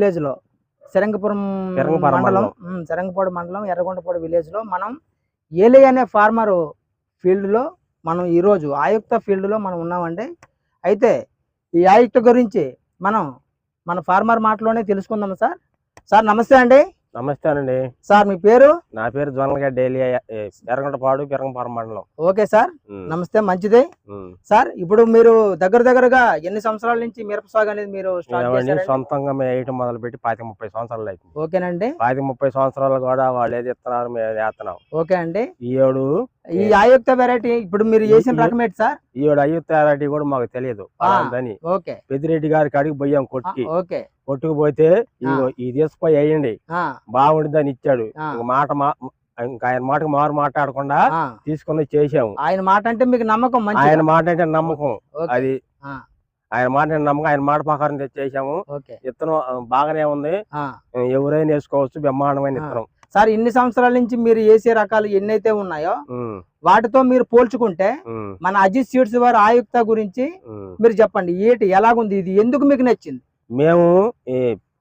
విలేజ్లో శరంగపురం మండలం శరంగపాడు మండలం ఎర్రగొండపాడు విలేజ్లో మనం ఏలి అనే ఫార్మర్ ఫీల్డ్లో మనం ఈ రోజు ఆయుక్త ఫీల్డ్లో మనం ఉన్నామండి. అయితే ఈ ఆయుక్త గురించి మనం మన ఫార్మర్ మాటలోనే తెలుసుకుందాం సార్. సార్ నమస్తే అండి. నమస్తే అండి. సార్ మీ పేరు? నా పేరు జొన్నగడ్డ డైలీ ఎర్రగొండపాడు పెరంగపాడు మండలం. Okay sir. నమస్తే మంచిదే. సార్ ఇప్పుడు మీరు దగ్గర దగ్గరగా ఎన్ని సంవత్సరాల నుంచి మిరప సాగు అనేది మీరు సొంతంగా మేము వేయటం మొదలు పెట్టి పాతి ముప్పై సంవత్సరాలు అవుతుంది ఓకేనండి. పాతి ముప్పై సంవత్సరాలు కూడా వాళ్ళు ఏది ఇస్తున్నారు మేము వేస్తున్నాం. ఓకే అండి. ఈ ఏడు ఈ ఆయుక్త వెరైటీ ఇప్పుడు మీరు చేసిన రకం ఏంటి సార్? ఈ ఏడు అయ్యుతారటి కూడా మాకు తెలియదు. ఓకే. పెద్దిరెడ్డి గారికి అడిగి పోయాం కొట్టుకి. ఓకే. కొట్టుకుపోతే ఇదిగో ఈ తీసుకుపోయి వేయండి. ఆ, బాగుండిద్దని ఇచ్చాడు. మాట ఇంకా ఆయన మాటకు మారు మాట్లాడకుండా. తీసుకుని చేసాము ఆయన మాట అంటే మీకు నమ్మకం మంచి ఆయన మాట అంటే నమ్మకం. అది. ఆయన మాట నమ్మకం. ఆయన మాట ప్రకారం విత్తనం ఆ, బాగానే ఉంది. ఎవరైనా వేసుకోవచ్చు. బ్రహ్మాండమైన ఆ. సార్ ఇన్ని సంవత్సరాల నుంచి మీరు వేసే రకాలు ఎన్నైతే ఉన్నాయో వాటితో మీరు పోల్చుకుంటే మన అజిత్ సీడ్స్ వారి ఆయుక్త గురించి. మీరు చెప్పండి ఏంటి ఎలాగుంది ఇది ఎందుకు మీకు నచ్చింది? మేము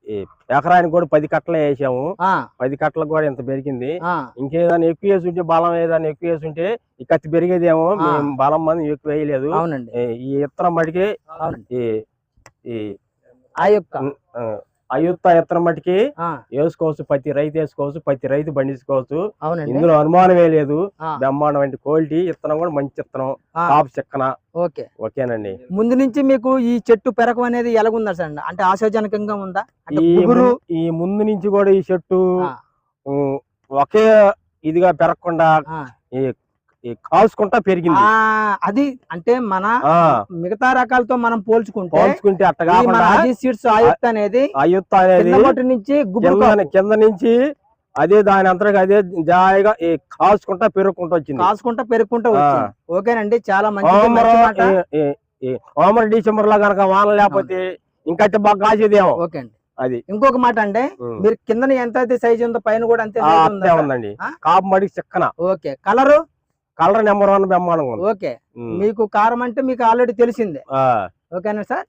ఎకరానికి కూడా పది కట్టలు వేసాము. పది కట్టలకు కూడా ఇంత పెరిగింది. ఇంకేదైనా ఎక్కువ వేసి ఉంటే బలం ఏదైనా ఎక్కువ వేసి ఉంటే ఈ కత్తి పెరిగేదేమో. మేము బలం మంది ఎక్కువ వేయలేదు. అవునండి. ఈ- ఇత్తనం అవునండి. ఈ ఆ, అయుత్త ఇత్తనం మటుకి వేసుకోవచ్చు ప్రతి రైతు వేసుకోవచ్చు ప్రతి రైతు పండించుకోవచ్చు ఇందులో అనుమానమే లేదు. ఆ, బ్రహ్మాండమైన క్వాలిటీ ఇత్తనం కూడా మంచి ఇత్తనం. టాప్ చెక్కన. ఓకే. ఓకేనండి. ముందు నుంచి మీకు ఈ చెట్టు పెరకం అనేది ఎలాగుందా సార్ అంటే ఆశాజనకంగా ఉందా? అంటే ఈ ముందు నుంచి కూడా ఈ చెట్టు ఒకే ఇదిగా పెరగకుండా ఈ కాల్చుకుంటా పెరిగింది. అది అంటే మన మిగతా రకాలతో మనం పోల్చుకుంటే పోల్చుకుంటే అట్ట ఈ మన కాకుండా అజిత్ సీడ్స్ ఆయుక్త అనేది అయుత్త అనేది కింద నుంచి కింద అదే దాని అంతగా అదే జాయిగా కాల్చుకుంటా పెరుగుకుంటూ వచ్చింది. కాసుకుంటా పెరుగుకుంటా. వచ్చింది. ఓకేనండి చాలా మంచి ఓమర్ డిసెంబర్లో గనక వాన లేకపోతే ఇంకా బాగా కాసేదేమో. ఓకే అండి అది. ఇంకొక మాట ఉమ్. మీరు కింద ఎంత అయితే సైజ్ ఉందో పైన కూడా అంతే? ఉందండి? కాపు మడికి చిక్కన. Okay colour? Colour number one బ్రహ్మాండంగా ఉంది. ఓకే. మీకు కారం అంటే మీకు ఆల్రెడీ తెలిసిందే. ఓకేనా సార్.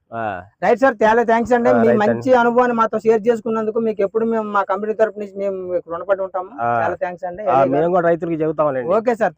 రైట్ సార్ చాలా థ్యాంక్స్ అండి. మీ మంచి అనుభవాన్ని మాతో షేర్ చేసుకున్నందుకు మీకు ఎప్పుడు మేము మా కంపెనీ తరపు నుంచి మేము రుణపడి ఉంటాము. చాలా థ్యాంక్స్ అండి. మేము కూడా రైతులకి చెబుతామండి ఓకే సార్